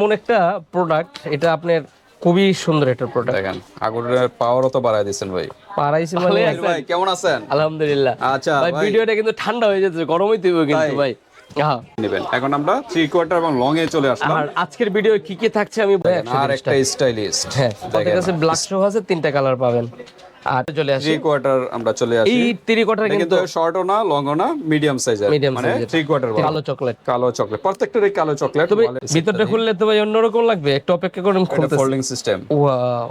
এমন একটা প্রোডাক্ট এটা আপনার খুবই সুন্দর একটা প্রোডাক্ট দেখেন আগুনের পাওয়ারও তো বাড়ায় দিচ্ছেন ভাই। পারাইছি মানে ভাই কেমন আছেন? আলহামদুলিল্লাহ। আচ্ছা, ভাই। ভিডিওটা কিন্তু ঠান্ডা হয়ে যাচ্ছে গরমই দিব কিন্তু ভাই। হ্যাঁ। নেবেন। এখন আমরা থ্রি কোয়ার্টার এবং লং এ চলে আসলাম। আর আজকের ভিডিও কি কি থাকছে আমি আর একটা স্টাইলিস্ট হ্যাঁ ব্ল্যাক শো আছে তিনটা কালার পাবেন। আর চলে আসি। থ্রি কোয়ার্টার আমরা চলে আসি। এই কোটার এটা কিন্তু শর্টও না লংও না মিডিয়াম সাইজের Medium মানে থ্রি কোয়ার্টার কালো চকলেট কালো চকলেট প্রত্যেকটার এই কালো চকলেট তবে ভিতরটা খুললে তো ভাই অন্যরকম লাগবে। একটু অপেক্ষা করুন খুলতে ফোল্ডিং সিস্টেম ওয়াও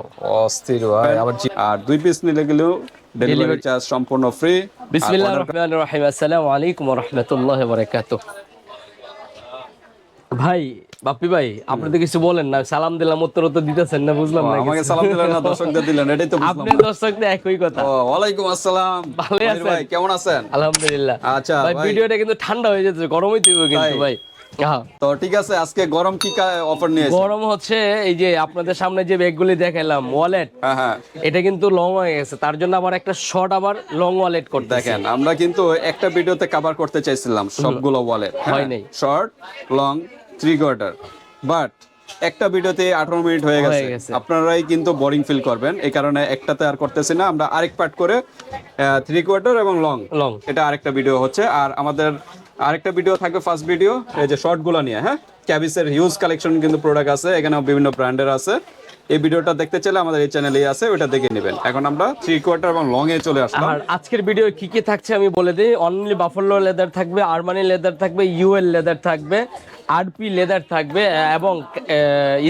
অস্থির ভাই আবার আর দুই পিস নিলে গেলেও ডেলিভারি চার্জ সম্পূর্ণ ফ্রি বিসমিল্লাহির রহমানির রহিম। আসসালামু আলাইকুম ওয়া রাহমাতুল্লাহি ওয়া বারাকাতুহু। ভাই বাপ্পি ভাই আপনি তো কিছু বলেন না সালাম দিলাম উত্তর উত্তর দিতেছেন না বুঝলাম না আমাকে সালাম দিলেন না দর্শকদের দিলেন এটাই তো বুঝলাম। আপনি দর্শকদের একই কথা। ও ওয়ালাইকুম আসসালাম। মনির আছেন? ভাই কেমন আছেন? আলহামদুলিল্লাহ। আচ্ছা ভাই ভিডিওটা কিন্তু ঠান্ডা হয়ে যাচ্ছে গরমই দিব কিন্তু ভাই। হ্যাঁ। তো ঠিক আছে আজকে গরম কি অফার নিয়ে গরম হচ্ছে এই যে আপনাদের সামনে যে ব্যাগগুলি দেখালাম ওয়ালেট হ্যাঁ হ্যাঁ। এটা কিন্তু লং হয়ে গেছে তার জন্য আবার একটা শর্ট আবার লং ওয়ালেট করতে দেখেন আমরা কিন্তু একটা ভিডিওতে কভার করতে চাইছিলাম সবগুলো ওয়ালেট হয়। নাই। Short long three quarter but একটা ভিডিওতে আঠারো মিনিট হয়ে গেছে। আপনারাই কিন্তু বোরিং ফিল করবেন। এই কারণে একটাতে আর করতেছি না। আমরা আরেক পার্ট করে থ্রি কোয়ার্টার এবং লং লং এটা আরেকটা ভিডিও হচ্ছে। আর আমাদের আরেকটা ভিডিও থাকবে ফার্স্ট ভিডিও এই যে শর্টগুলো নিয়ে হ্যাঁ? ক্যাবিসের হিউজ কালেকশন কিন্তু প্রোডাক্ট আছে। এখানে বিভিন্ন ব্র্যান্ডের আছে। এই ভিডিওটা দেখতে চাইলে আমাদের এই চ্যানেলেই আছে ওটা দেখে নেবেন। এখন আমরা থ্রি কোয়ার্টার এবং লং এ চলে আসলাম। আর আজকের ভিডিও কি কি থাকছে আমি বলে দিই। অনলি বাফলো লেদার থাকবে আরমানি লেদার থাকবে ইউএল লেদার থাকবে আরপি লেদার থাকবে এবং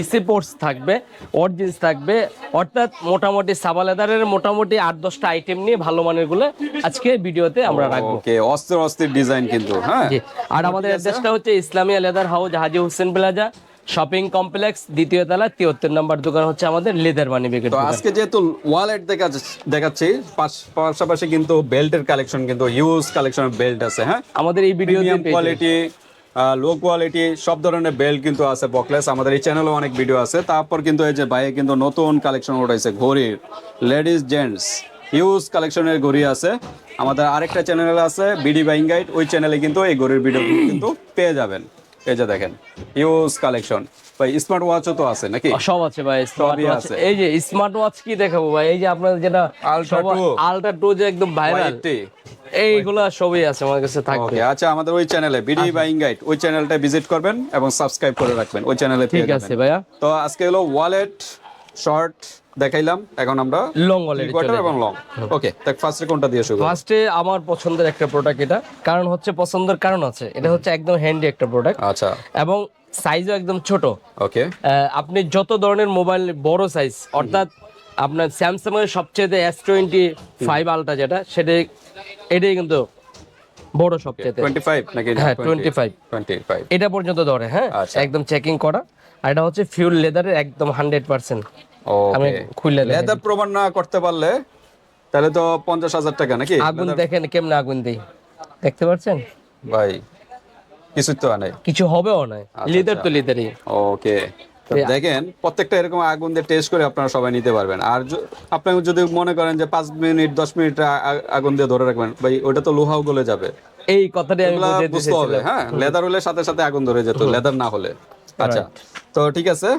ইসি পোর্টস থাকবে অরজিন্স থাকবে। অর্থাৎ মোটামুটি সাবা লেদারের মোটামুটি আট দশটা আইটেম নিয়ে ভালো মানেরগুলো আজকে ভিডিওতে আমরা রাখব। ওকে অস্থির অস্থির ডিজাইন কিন্তু হ্যাঁ? আর আমাদের অ্যাড্রেসটা হচ্ছে Islamia leather house Haji Hossain plaza shopping complex দ্বিতীয় তলা তিয়াত্তর নম্বর দোকান হচ্ছে আমাদের লেদার মানি বেগের তো আজকে যেহেতু ওয়ালেট দেখা দেখাচ্ছি পাশ- পাশাপাশি কিন্তু বেল্টের কালেকশন কিন্তু হিউজ কালেকশনের বেল্ট আছে হ্যাঁ? আমাদের এই ভিডিও কোয়ালিটি লো কোয়ালিটি সব ধরনের বেল্ট কিন্তু আছে বকলেস আমাদের এই চ্যানেলেও অনেক ভিডিও আছে। তারপর কিন্তু এই যে বাইরে কিন্তু নতুন কালেকশন উঠাইছে ঘড়ির লেডিস জেন্টস হিউজ কালেকশনের ঘড়ি আছে। আমাদের আরেকটা চ্যানেল আছে বিডি বাইং গাইড ওই চ্যানেলে কিন্তু এই ঘড়ির ভিডিও কিন্তু পেয়ে যাবেন। এই যে দেখেন ইউজ কালেকশন ভাই স্মার্ট ওয়াচও তো আছে নাকি? সব আছে ভাই স্মার্ট ওয়াচ এই যে স্মার্ট ওয়াচ কি দেখাবো ভাই? এই যে আপনার যেটা। আলট্রা টু যে একদম ভাইরাল এইগুলা সবই আছে আমার কাছে থাকবে। ওকে আচ্ছা আমাদের ওই চ্যানেলে বিডি বাইং গাইড ওই চ্যানেলটা ভিজিট করবেন এবং সাবস্ক্রাইব করে রাখবেন। ওই চ্যানেলে ঠিক আছে ভাইয়া। তো আজকে হলো ওয়ালেট শর্ট দেখাইলাম এখন আমরা লং ওয়ালেট কোয়ার্টার এবং লং ওকে ফার্স্টে কোনটা দিয়ে শুরু ফার্স্টে আমার পছন্দের একটা প্রোডাক্ট এটা। কারণ হচ্ছে পছন্দের কারণ আছে। এটা হচ্ছে একদম হ্যান্ডি একটা প্রোডাক্ট আচ্ছা। এবং সাইজও একদম ছোট। ওকে আপনি যত ধরনের মোবাইল বড় সাইজ অর্থাৎ আপনার স্যামসাং এর সবচেয়ে এস টোয়েন্টি ফাইভ আলট্রা যেটা সেটা এটাই কিন্তু বড় সবচেয়ে। 25 নাকি? হ্যাঁ, 25 25 এটা পর্যন্ত ধরে হ্যাঁ? আচ্ছা। একদম চেকিং করা। আর এটা হচ্ছে ফিউল লেদারের একদম হান্ড্রেড পার্সেন্ট আমি খুললে লেদার প্রমাণ না করতে পারলে তাহলে তো 50000 টাকা নাকি? আগুন দেখেন কেমনে আগুন দেই। দেখতে পাচ্ছেন ভাই কিছু তো নাই। কিছু হবেও না আচ্ছা, লিদার তো লিদারই। ওকে দেখেন প্রত্যেকটা এরকম আগুন দিয়ে টেস্ট করে আপনারা সবাই নিতে পারবেন। আর আপনি যদি মনে করেন যে পাঁচ মিনিট দশ মিনিট আগুন দিয়ে ধরে রাখবেন ভাই ওটা তো লোহাও গলে যাবে। এই কথাটাই আমি বুঝতে হবে হ্যাঁ? লেদার হলে সাথে সাথে আগুন ধরে যেত লেদার না হলে। আচ্ছা তো ঠিক আছে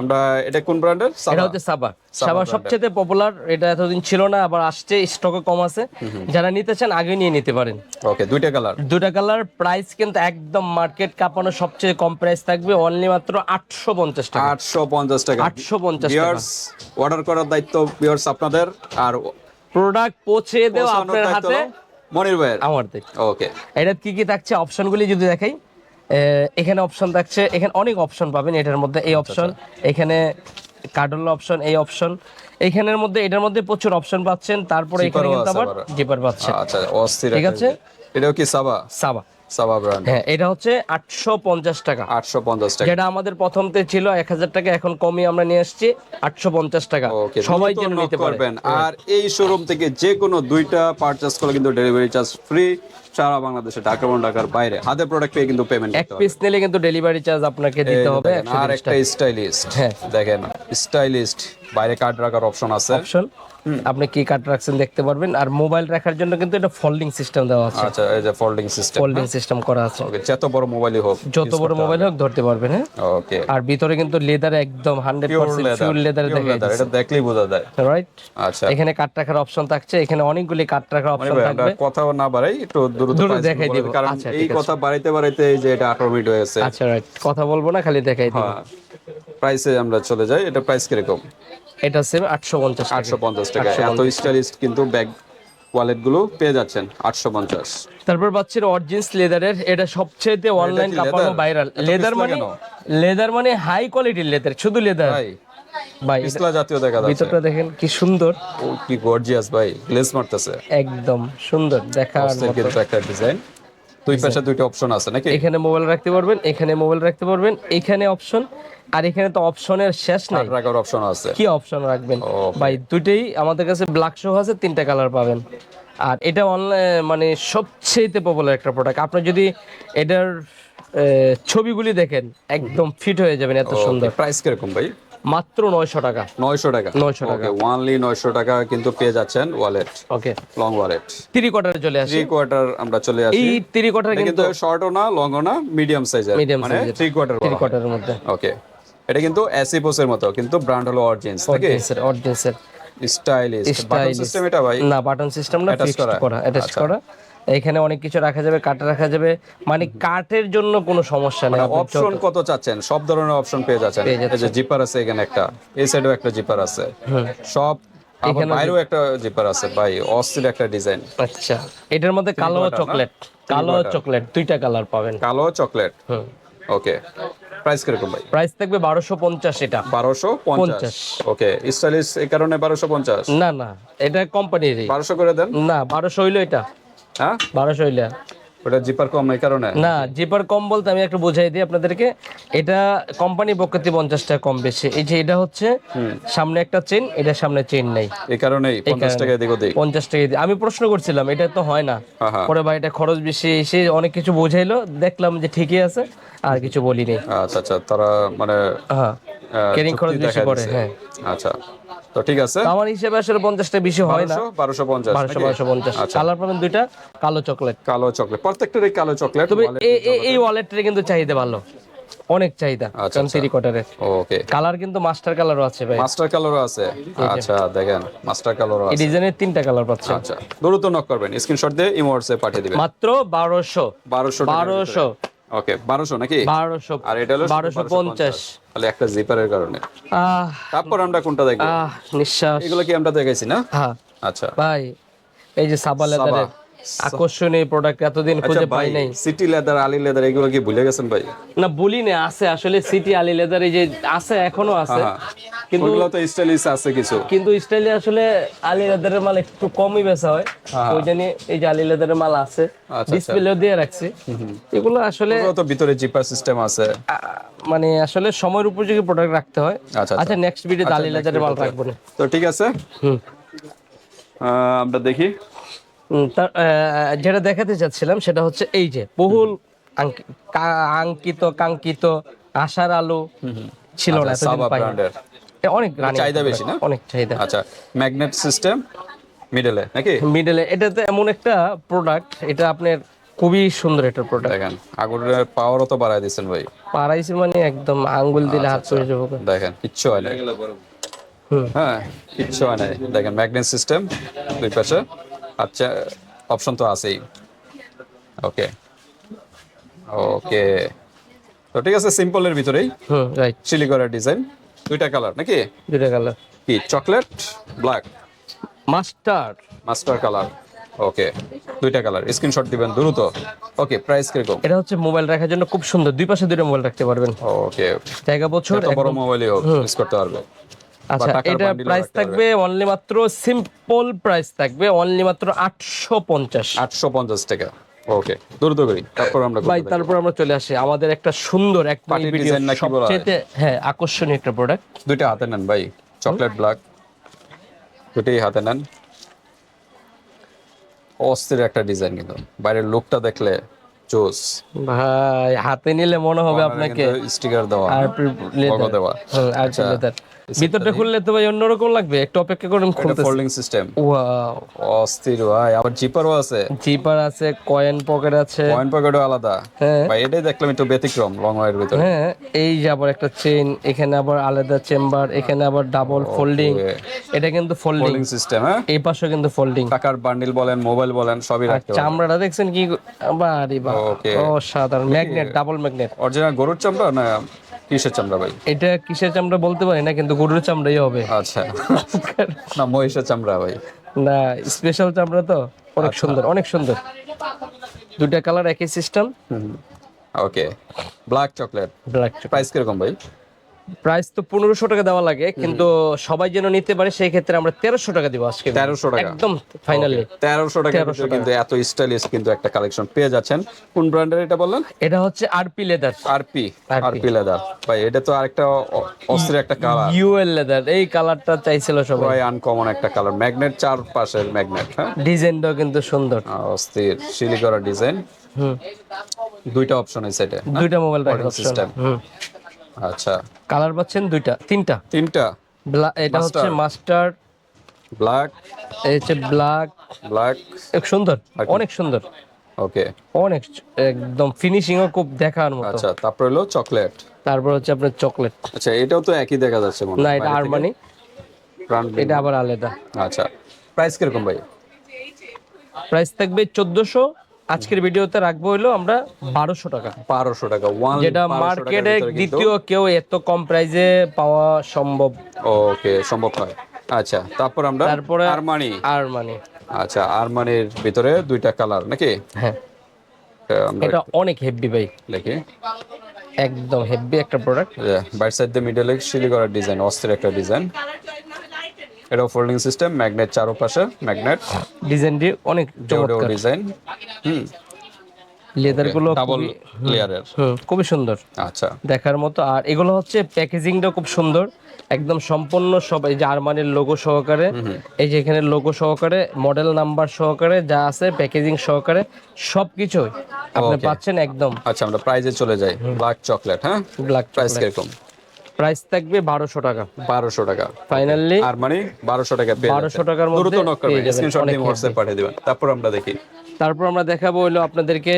আমরা এটা কোন ব্র্যান্ডের? এটা হচ্ছে সাবা সাবা সবচেয়ে পপুলার এটা এতদিন ছিল না আবার আসছে স্টকে কম আছে। যারা নিতে চান আগে নিয়ে নিতে পারেন। ওকে দুইটা কালার দুটা কালার প্রাইস কিন্তু একদম মার্কেট কাঁপানো সবচেয়ে কম প্রাইস থাকবে অনলি মাত্র আটশো পঞ্চাশ টাকা। আটশো পঞ্চাশ টাকা। আটশো পঞ্চাশ টাকা। অর্ডার করার দায়িত্ব বিয়ার্স আপনাদের আর প্রোডাক্ট পৌঁছে দেওয়া আপনার হাতে। মনির ভাইয়ের। আমার ওকে এটা কি কি থাকছে? অপশনগুলি যদি দেখাই। এখানে অপশন থাকছে এখানে অনেক অপশন পাবেন এটার মধ্যে এই অপশন এখানে কার্ডল অপশন এই অপশন এখানের মধ্যে এটার মধ্যে প্রচুর অপশন পাচ্ছেন তারপরে এখানে কিন্তু আবার। জিপার পাচ্ছেন। আচ্ছা অস্থির ঠিক আছে। এটাও কি সাবা সাবা সাবা ব্র্যান্ড হ্যাঁ এটা হচ্ছে আটশো পঞ্চাশ টাকা। আটশো পঞ্চাশ টাকা। যেটা আমাদের প্রথমতে ছিল এক হাজার টাকা এখন কমই আমরা নিয়ে আসছি আটশো পঞ্চাশ টাকা। ওকে সবাই যেন নিতে পারবেন আর এই শোরুম থেকে যে কোনো দুইটা পারচেজ করলে কিন্তু ডেলিভারি চার্জ ফ্রি সারা বাংলাদেশে ঢাকা এবং ঢাকার বাইরে। হাতে প্রোডাক্ট পেয়ে কিন্তু পেমেন্ট এক পিস নিলে কিন্তু ডেলিভারি চার্জ আপনাকে দিতে হবে আর একটা স্টাইলিস্ট। দেখেন স্টাইলিস্ট বাইরে কার্ড রাখার অপশন আছে। অপশন আপনি কি কার্ড রাখছেন দেখতে পারবেন। আর মোবাইল রাখার জন্য কিন্তু এটা ফোল্ডিং সিস্টেম দেওয়া আছে। আচ্ছা এই যে ফোল্ডিং সিস্টেম ফোল্ডিং সিস্টেম করা আছে। ওকে যত বড় মোবাইলই হোক যত বড় মোবাইল হোক ধরতে পারবেন হ্যাঁ? ওকে আর ভিতরে কিন্তু লেদার একদম হান্ড্রেড পিওর পার্সেন্ট লেদার দেখা এটা দেখলেই বোঝা যায়। রাইট আচ্ছা। এখানে কার্ড রাখার অপশন থাকছে। এখানে অনেকগুলি কার্ড রাখার অপশন থাকবে। কথা না বাড়াই একটু দ্রুত দেখাই দিব। কারণ আচ্ছা, এই কথা বাড়াইতে বাড়াইতে এই যে এটা আঠারো মিনিট হয়েছে। আচ্ছা রাইট কথা বলব না খালি দেখাই দিব। প্রাইসে আমরা চলে যাই। এটা প্রাইস কীরকম? এটা সেম আটশো পঞ্চাশ আটশো পঞ্চাশ টাকা। এত স্টাইলিস্ট কিন্তু ব্যাগ ওয়ালেটগুলো পেয়ে যাচ্ছেন আটশো পঞ্চাশ। তারপর পাচ্ছেন অরিজিনস লেদারের এটা সবচেয়ে অনলাইন কি কাপানো ভাইরাল লেদার মানে লেদার মানে হাই কোয়ালিটির লেদার শুধু লেদার ভাই ভাই জাতীয় দেখা যাচ্ছে। ভিতরটা দেখেন কি সুন্দর। ও কি গর্জিয়াস ভাই লেস মারতেছে। একদম সুন্দর দেখা। কিন্তু একটা ডিজাইন দুই পাশে দুইটা অপশন আছে নাকি? এখানে মোবাইল রাখতে পারবেন এখানে মোবাইল রাখতে পারবেন এখানে অপশন আর এখানে তো অপশনের শেষ নাই। রাখার অপশন আছে। কি অপশন রাখবেন? ভাই দুটেই আমাদের কাছে ব্ল্যাক শো আছে তিনটা কালার পাবেন। আর এটা অনলাইন মানে সবচেয়ে পপুলার একটা প্রোডাক্ট আপনি যদি এটার ছবিগুলি দেখেন একদম ফিট হয়ে যাবেন এত সুন্দর। প্রাইস কীরকম ভাই? মাত্র নয়শো টাকা। নয়শো টাকা। 900 টাকা। ওয়ানলি নয়শো টাকা কিন্তু পেয়ে যাচ্ছেন wallet okay long wallet three কোয়ার্টারে চলে আসি। থ্রি কোয়ার্টার আমরা চলে আসি। এই থ্রি কোয়ার্টার কিন্তু শর্টও না লংও না মিডিয়াম সাইজের Medium মানে। থ্রি কোয়ার্টার থ্রি কোয়ার্টারের মধ্যে। ওকে এটা কিন্তু এসিপোসের মতো কিন্তু ব্র্যান্ড হলো অরিজিনস নাকি? অরিজিনসের অরিজিনসের স্টাইলিশ বাটন সিস্টেম এটা ভাই? না বাটন সিস্টেম না ফিক্সড? করা। অ্যাটাচ করা। এখানে অনেক কিছু রাখা যাবে কাট রাখা যাবে। মানে কাটের জন্য কোনো সমস্যা নেই। অপশন কত চাচ্ছেন? সব ধরনের অপশন পেয়ে যাচ্ছেন। এই যে জিপার আছে এখানে একটা। এই সাইডেও একটা জিপার আছে। সব আবার বাইরেও একটা জিপার আছে। ভাই অস্থির একটা ডিজাইন আচ্ছা। এটার মধ্যে কালো চকলেট কালো চকলেট দুইটা কালার পাবেন। কালো চকলেট হুম। ওকে প্রাইস কীরকম ভাই? প্রাইস থাকবে বারোশো পঞ্চাশ এটা। বারোশো পঞ্চাশ। ওকে স্টাইলিশ এই কারণে বারোশো পঞ্চাশ? না না। এটা কোম্পানিরই বারোশো করে দেন? না বারোশো হইল এটা। হ্যাঁ? বারোশো হইলে। ওটা জিপার কম এই কারণে? না জিপার কম বলতে আমি একটু বুঝাই দিই আপনাদেরকে। এটা কোম্পানি পক্ষে পঞ্চাশ টাকা কম বেশি। এই যে এটা হচ্ছে সামনে একটা চেন এটা সামনে চেন নেই। এই কারণেই পঞ্চাশ টাকা এদিক ওদিক। পঞ্চাশ টাকা দিয়ে- আমি প্রশ্ন করছিলাম এটা তো হয় না। পরে ভাই এটা খরচ বেশি এসে অনেক কিছু বোঝাইলো দেখলাম যে ঠিকই আছে আর কিছু বলিনি। আচ্ছা আচ্ছা তারা মানে হ্যাঁ। কেরিং খরচ বেশি পড়ে হ্যাঁ। আচ্ছা। তো ঠিক আছে? আমার হিসেবে আসলে বেশি হয় না। বারোশো পঞ্চাশ বারোশো বারোশো পঞ্চাশ। কালার পাবেন দুইটা কালো চকলেট। কালো চকলেট প্রত্যেকটার এই কালো চকলেট তবে এই ওয়ালেটটা কিন্তু চাহিদা ভালো। অনেক চাহিদা আচ্ছা, কারণ ওকে। কালার কিন্তু মাস্টার কালারও আছে ভাই। মাস্টার কালারও আছে। আচ্ছা দেখেন মাস্টার কালারও এই আছে। ডিজাইনের তিনটা কালার পাচ্ছেন আচ্ছা দ্রুত নক করবেন স্ক্রিনশট দিয়ে ইমো হোয়াটসঅ্যাপে পাঠিয়ে দিবেন। মাত্র বারোশো। বারোশো বারোশো। ওকে বারোশো নাকি? বারোশো আর এটা হলো বারোশো পঞ্চাশ। তাহলে একটা জিপারের কারণে। তারপর আমরা কোনটা দেখব? নিঃশ্বাস। এগুলো কি আমরা দেখাইছি না? হ্যাঁ। আচ্ছা। ভাই এই যে সাবা লেদারের আকর্ষণীয় প্রোডাক্ট এতদিন আচ্ছা খুঁজে পাই নাই সিটি লেদার আলি লেদার এগুলো কি ভুলে গেছেন ভাই? না বলি না আছে আসলে সিটি আলি লেদার এই যে আছে এখনও আছে। হ্যাঁ কিন্তু ওগুলো তো স্টাইলিশ আছে কিছু। কিন্তু স্টাইলে আসলে আলি লেদারের মাল একটু কমই বেচা হয়। ওই জন্য এই যে আলি লেদারের মাল আছে। আচ্ছা। ডিসপ্লেও দিয়ে রাখছি। এগুলো আসলে তো ভিতরে জিপার সিস্টেম আছে। মানে আসলে সময়ের উপযোগী প্রোডাক্ট রাখতে হয়। আচ্ছা, আচ্ছা। নেক্সট ভিডিও আলি লেদারের মাল রাখব না। তো ঠিক আছে? হুম। আমরা দেখি। যেটা দেখাতে চাচ্ছিলাম সেটা হচ্ছে এই যে বহুল আঙ্কিত কাঙ্কিত আশার আলো ছিল না এ অনেক চাহিদা বেশি না? অনেক চাহিদা। আচ্ছা ম্যাগনেট সিস্টেম মিডলে নাকি? মিডলে এটাতে এমন একটা প্রোডাক্ট এটা আপনার খুবই সুন্দর একটা প্রোডাক্ট দেখেন আগুনের পাওয়ারও তো বাড়ায় দিচ্ছেন ভাই। পাড়াইছে মানে একদম আঙ্গুল দিলে হাত করে যাব। দেখেন কিচ্ছু হয় না হ্যাঁ কিচ্ছু হয় না দেখেন ম্যাগনেট সিস্টেম দুই পাশে। আচ্ছা অপশন তো আছেই। ওকে ওকে তো ঠিক আছে সিম্পলের ভিতরেই। হুম রাইট চিলি করার ডিজাইন দুইটা কালার নাকি? দুইটা কালার কি chocolate black master master colour okay দুইটা কালার স্ক্রিনশট দিবেন দ্রুত। ওকে প্রাইস কীরকম? এটা হচ্ছে মোবাইল রাখার জন্য খুব সুন্দর। দুই পাশে দুটো মোবাইল রাখতে পারবেন। ওকে জায়গা বছর বড় মোবাইলই হোক ইউজ করতে পারবে। আচ্ছা এটা প্রাইস থাকবে অনলি মাত্র সিম্পল প্রাইস থাকবে অনলি মাত্র আটশো পঞ্চাশ। আটশো পঞ্চাশ টাকা। ওকে দ্রুত করি তারপর আমরা ভাই তারপর আমরা চলে আসি। আমাদের একটা সুন্দর এক Party ভিডিও সবচেয়ে হ্যাঁ আকর্ষণীয় একটা প্রোডাক্ট দুইটা হাতে নেন ভাই চকলেট ব্ল্যাক দুটোই হাতে নেন। অস্থির একটা ডিজাইন কিন্তু। বাইরের লুকটা দেখলে জোস। ভাই হাতে নিলে মনে হবে আপনাকে। স্টিকার দেওয়া আর দেওয়া। আর লেদার ভিতরটা খুললে তো ভাই অন্যরকম লাগবে। একটু অপেক্ষা করুন খুলতে ফোল্ডিং সিস্টেম ওয়াও। অস্থির ভাই আবার জিপারও আছে। জিপার আছে কয়েন পকেট আছে। পয়েন্ট পকেটও আলাদা। হ্যাঁ। ভাই এটাই দেখলাম একটু ব্যতিক্রম লং ওয়াইয়ের ভিতরে। হ্যাঁ এই যে আবার একটা চেইন এখানে আবার আলাদা চেম্বার এখানে আবার ডাবল ফোল্ডিং এটা কিন্তু ফোল্ডিং সিস্টেম হ্যাঁ? এই পাশে কিন্তু ফোল্ডিং টাকার বান্ডিল বলেন মোবাইল বলেন সবই রাখতে চামড়াটা দেখছেন কি? বাড়ি বা ওকে ও সাধারণ ম্যাগনেট ডাবল ম্যাগনেট অরিজিনাল গরুর চামড়া না কিসের চামড়া ভাই? এটা কিসের চামড়া বলতে পারি না কিন্তু গরুর চামড়াই হবে। আচ্ছা। না মহিষের চামড়া ভাই। না স্পেশাল চামড়া তো? অনেক সুন্দর অনেক সুন্দর। দুটা কালার একই system okay black chocolate black price কীরকম ভাই? প্রাইস তো পনেরোশো টাকা দেওয়া লাগে কিন্তু সবাই যেন নিতে পারে সেই ক্ষেত্রে আমরা তেরোশো টাকা দিব আজকে। তেরোশো টাকা। একদম ফাইনালি তেরোশো টাকা কিন্তু এত স্টাইলিশ কিন্তু একটা কালেকশন পেয়ে যাচ্ছেন। কোন ব্র্যান্ডের এটা বললেন? এটা হচ্ছে RP leather RP RP leather ভাই এটা তো আরেকটা অস্থির একটা কালার ইউএল লেদার এই কালারটা চাইছিল সবাই। পুরাই আনকমন একটা কালার ম্যাগনেট চার পাশের ম্যাগনেট হ্যাঁ? ডিজাইনটাও কিন্তু সুন্দর। অস্থির শিলি করা ডিজাইন। হুম। দুইটা অপশন আছে এটা দুইটা মোবাইল রাখার. হুম। আচ্ছা। কালার পাচ্ছেন দুইটা তিনটা। তিনটা? এটা হচ্ছে মাস্টার। ব্ল্যাক এই হচ্ছে ব্ল্যাক ব্ল্যাক সুন্দর অনেক সুন্দর। ওকে অনেক একদম ফিনিশিংও খুব দেখার মতো। আচ্ছা তারপর হলো চকলেট তারপর হচ্ছে আপনার চকলেট আচ্ছা এটাও তো একই দেখা যাচ্ছে মনে না এটা আরমানি এটা আবার আলাদা। আচ্ছা প্রাইস কীরকম ভাই? প্রাইস থাকবে চোদ্দশো আজকের ভিডিওতে রাখব হইল আমরা বারোশো টাকা। বারোশো টাকা ওয়ান যেটা মার্কেটে দ্বিতীয় কেউ এত কম প্রাইসে পাওয়া সম্ভব। ওকে সম্ভব হয়। আচ্ছা তারপর আমরা তারপরে আরমানি আর মানে আচ্ছা আরমানির ভিতরে দুইটা কালার নাকি? হ্যাঁ। এটা অনেক হেভি ভাই। দেখি। একদম হেভি একটা প্রোডাক্ট বাইট সাইড দিয়ে মিডলে শিলি করা ডিজাইন অস্থির একটা ডিজাইন এটা ফোল্ডিং সিস্টেম ম্যাগনেট চারপাশে ম্যাগনেট ডিজাইনটি অনেক জোড়েও ডিজাইন হুম। লেদারগুলো ডাবল লেয়ারের হুম। খুবই সুন্দর। আচ্ছা। দেখার মতো। আর এগুলো হচ্ছে প্যাকেজিংটা খুব সুন্দর। একদম সম্পূর্ণ সব এই যে আরমানির লোগো সহকারে। এই যে এখানে লোগো সহকারে মডেল নাম্বার সহকারে যা আছে প্যাকেজিং সহকারে সবকিছুই আপনি পাচ্ছেন একদম। আচ্ছা আমরা প্রাইজে চলে যাই। ব্ল্যাক চকলেট হ্যাঁ? ব্ল্যাক প্রাইস কীরকম? প্রাইস থাকবে বারোশো টাকা। বারোশো টাকা। ফাইনালি আর মানে বারোশো টাকা 1200 টাকার মধ্যে দ্রুত নক করবেন। স্ক্রিনশট অনেক হোয়াটসঅ্যাপ পাঠিয়ে দিবেন। তারপর আমরা দেখি। তারপর আমরা দেখাবো হলো আপনাদেরকে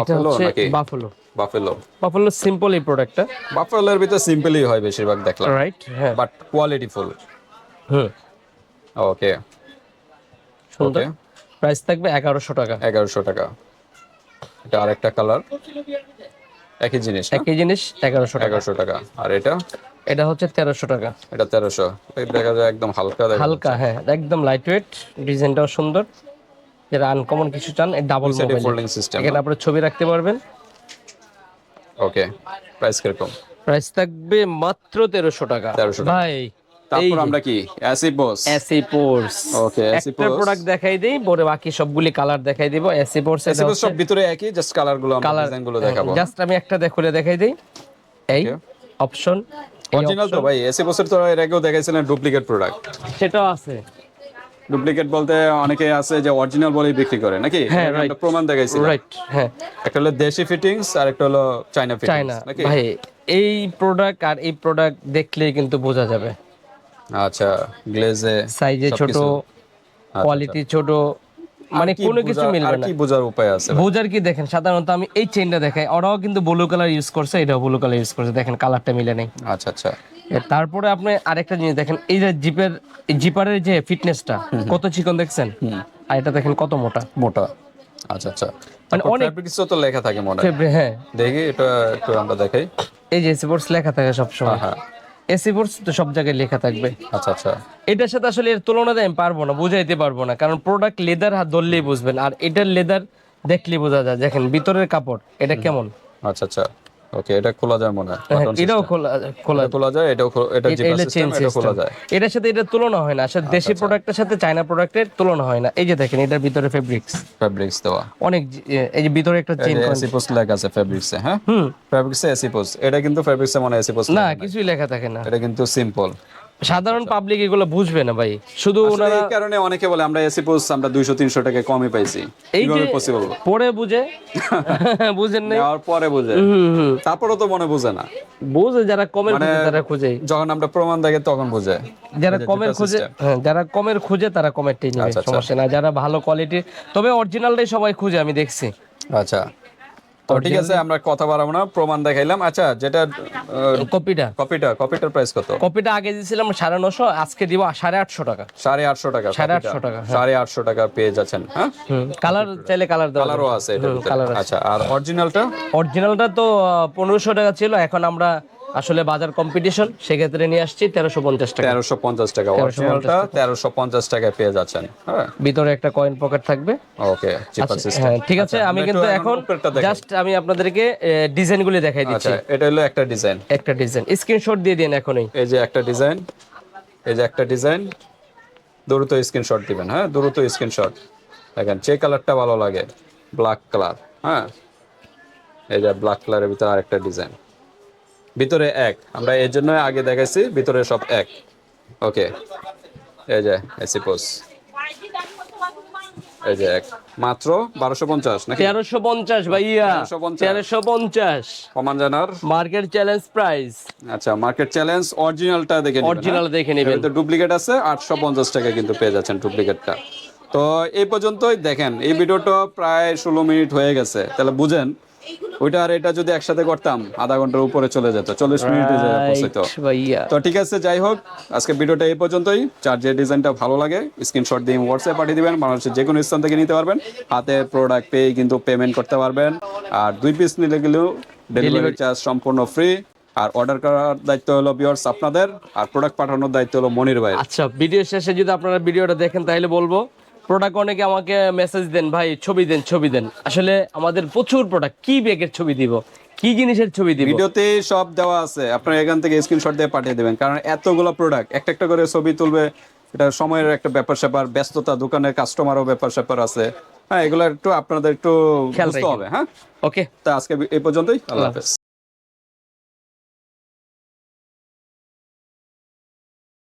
এটা হচ্ছে বাফলো বাফেলো বাফলো সিম্পল এই প্রোডাক্টটা বাফেলোর ভিতরে সিম্পলি হয় বেশিরভাগ দেখলাম। রাইট হ্যাঁ। বাট কোয়ালিটি ফুল হুম। ওকে সুন্দর। প্রাইস থাকবে এগারোশো টাকা। এগারোশো টাকা। এটা আরেকটা কালার একই জিনিস একই জিনিস এগারোশো এগারোশো টাকা। আর এটা? এটা হচ্ছে তেরোশো টাকা। এটা তেরোশো। দেখা যায় একদম হালকা হালকা হ্যাঁ একদম লাইট ওয়েট ডিজাইনটাও সুন্দর। যারা আনকমন কিছু চান ডাবল ফোল্ডিং সিস্টেম এখানে আপনার ছবি রাখতে পারবেন। ওকে প্রাইস কীরকম? প্রাইস থাকবে মাত্র তেরোশো টাকা। 1300 টাকা। ভাই তারপর আমরা কি? এসি পোর্স ওকে একটা প্রোডাক্ট দেখাই দিই পরে বাকি সবগুলি কালার দেখাই দিব। পোর্স অ্যাসিড সব ভিতরে একই জাস্ট কালারগুলো আমরা ডিজাইনগুলো দেখাবো। জাস্ট আমি একটা দেখ- দেখাই দিই। এই অপশন অরিজিনাল তো ভাই তো এর আগেও দেখাইছিলেন ডুপ্লিকেট প্রোডাক্ট সেটাও আছে। ডুপ্লিকেট বলতে অনেকে আছে যে অরিজিনাল বলেই বিক্রি করে নাকি? হ্যাঁ, একটা প্রমাণ দেখাইছিল রাইট হ্যাঁ। একটা হলো দেশি ফিটিংস আর একটা হলো চাইনা ফিটিংস নাকি? ভাই এই প্রোডাক্ট আর এই প্রোডাক্ট দেখলেই কিন্তু বোঝা যাবে। আচ্ছা গ্লেজে সাইজে ছোট কোয়ালিটি ছোট মানে কোনো কিছু মিলবে না। কি বোঝার উপায় আছে বোঝার কি দেখেন সাধারণত আমি এই চেনটা দেখাই। ওরাও কিন্তু ব্লু কালার ইউজ করছে এটাও ব্লু কালার ইউজ করছে। দেখেন কালারটা মিলে নেই। আচ্ছা আচ্ছা। তারপরে আপনি আরেকটা জিনিস দেখেন এই যে জিপের জিপারের যে ফিটনেসটা কত চিকন দেখছেন? আর এটা দেখেন কত মোটা। মোটা। আচ্ছা আচ্ছা। মানে অনেক ফেব্রিক্স তো লেখা থাকে মনে হয়। হ্যাঁ। দেখি এটা একটু আমরা দেখাই। এই যে এসি লেখা থাকে সবসময়। হ্যাঁ এসি তো সব জায়গায় লেখা থাকবে। আচ্ছা আচ্ছা। এটার সাথে আসলে এর তুলনা আমি পারব না বুঝাইতে পারব না। কারণ প্রোডাক্ট লেদার হাত ধরলেই বুঝবেন আর এটার লেদার দেখলেই বোঝা যায়। দেখেন ভিতরের কাপড় এটা কেমন? আচ্ছা আচ্ছা। ওকে এটা খোলা যায় মনে হয় এটাও খোলা খোলা খোলা যায় এটাও এটা জিপার সিস্টেম এটা খোলা যায়। এটার সাথে এটা তুলনা হয় না আসলে দেশি প্রোডাক্টের সাথে চায়না প্রোডাক্টের তুলনা হয় না। এই যে দেখেন এটার ভিতরে ফেব্রিক্স ফেব্রিক্স দেওয়া। অনেক এই যে ভিতরে একটা চেইন এসি পোস্ট লেখা আছে ফেব্রিক্সে হ্যাঁ? হুম। ফেব্রিক্সে এসি পোস্ট এটা কিন্তু ফেব্রিক্সে মনে এসি পোস্ট না কিছুই লেখা থাকে না। এটা কিন্তু সিম্পল সাধারণ পাবলিক এগুলো বুঝবে না ভাই। শুধু ওনারা এই কারণে অনেকে বলে আমরা এসি পোস আমরা দুইশো তিনশো টাকা কমই পাইছি। এই যে পসিবল পরে বুঝে। বুঝেন নাই। নেওয়ার পরে বুঝে। তারপরও তো মনে বুঝে না। বুঝে যারা কমের মানে খুঁজে তারা খুঁজে। যখন আমরা প্রমাণ দেখে তখন বুঝে। যারা কমের খুঁজে হ্যাঁ যারা কমের খুঁজে তারা কমেরটাই নেবে আচ্ছা, আচ্ছা। সমস্যা না যারা ভালো কোয়ালিটির তবে অরিজিনালটাই সবাই খুঁজে আমি দেখছি। আচ্ছা। তো ঠিক আছে আমরা কথা বাড়াবো না প্রমাণ দেখাইলাম। আচ্ছা যেটা কপিটা? কপিটা কপিটার প্রাইস কত? কপিটা আগে দিয়েছিলাম সাড়ে নশো আজকে দিব সাড়ে আটশো টাকা। সাড়ে আটশো টাকা সাড়ে আটশো টাকা, সাড়ে আটশো টাকা পেয়ে যাচ্ছেন হ্যাঁ? কালার চাইলে কালার কালারও আছে কালার আছে। আচ্ছা আর অরিজিনালটা অরিজিনালটা তো পনেরোশো টাকা ছিল এখন আমরা আসলে বাজার কম্পিটিশন সেক্ষেত্রে নিয়ে আসছি তেরোশো পঞ্চাশ টাকা। তেরোশো পঞ্চাশ টাকা অরিজিনালটা তেরোশো পঞ্চাশ টাকায় পেয়ে যাচ্ছেন। হ্যাঁ। ভিতরে একটা কয়েন পকেট থাকবে। ওকে সিস্টেম হ্যাঁ ঠিক আছে আমি কিন্তু এখন জাস্ট আমি আপনাদেরকে ডিজাইনগুলি দেখাই দিচ্ছি। আচ্ছা এটা হলো একটা ডিজাইন একটা ডিজাইন স্ক্রিনশট দিয়ে দিন এখনই। এই যে একটা ডিজাইন এই যে একটা ডিজাইন দ্রুত স্ক্রিনশট দিবেন হ্যাঁ দ্রুত স্ক্রিনশট দেখেন যে কালারটা ভালো লাগে ব্ল্যাক কালার হ্যাঁ। এই যে ব্ল্যাক কালারের ভিতরে আরেকটা ডিজাইন ভিতরে এক। আমরা এর জন্য আগে দেখাইছি ভিতরে সব এক। ওকে। এই যে এসি পোস এই যে এক। মাত্র বারোশো পঞ্চাশ নাকি? তেরোশো পঞ্চাশ ভাইয়া। 1350 তেরোশো পঞ্চাশ। কমান জানার? Market challenge price. আচ্ছা মার্কেট চ্যালেঞ্জ অরিজিনালটা দেখে হ্যাঁ? অরিজিনাল দেখে নেবেন। তো ডুপ্লিকেট আছে আটশো পঞ্চাশ টাকা কিন্তু পেয়ে যাচ্ছেন ডুপ্লিকেটটা। তো এই পর্যন্তই দেখেন এই ভিডিওটা প্রায় ষোলো মিনিট হয়ে গেছে। তাহলে বুঝেন ওইটা আর এটা যদি একসাথে করতাম আধা ঘণ্টার উপরে চলে যেত। চল্লিশ মিনিটে পৌঁছাইতো। তো ঠিক আছে যাই হোক আজকে ভিডিওটা এই পর্যন্তই। যে ডিজাইনটা ভালো লাগে স্ক্রিনশট দিয়ে হোয়াটসঅ্যাপ পাঠিয়ে দিবেন বাংলাদেশের যে কোনো স্থান থেকে নিতে পারবেন। হাতে প্রোডাক্ট পেয়ে কিন্তু পেমেন্ট করতে পারবেন। আর দুই পিস নিলে গেলেও ডেলিভারি চার্জ সম্পূর্ণ ফ্রি আর অর্ডার করার দায়িত্ব হলো বিয়ার্স আপনাদের আর প্রোডাক্ট পাঠানোর দায়িত্ব হলো মনির ভাই আচ্ছা ভিডিও শেষে যদি আপনারা ভিডিওটা দেখেন তাহলে বলব প্রোডাক্ট অনেকে আমাকে মেসেজ দেন ভাই ছবি দেন ছবি দেন। আসলে আমাদের প্রচুর প্রোডাক্ট কি ব্যাগের ছবি দিব? কি জিনিসের ছবি দিব? ভিডিওতে সব দেওয়া আছে। আপনারা এখান থেকে স্ক্রিনশট দিয়ে পাঠিয়ে দেবেন। কারণ এতগুলো প্রোডাক্ট একটা একটা করে ছবি তুলবে এটা সময়ের একটা ব্যাপার স্যাপার ব্যস্ততা দোকানের কাস্টমারও ব্যাপার স্যাপার আছে। হ্যাঁ এগুলো একটু আপনাদের একটু খেয়াল হবে হ্যাঁ? ওকে তা আজকে এই পর্যন্তই আল্লাহ হাফেজ।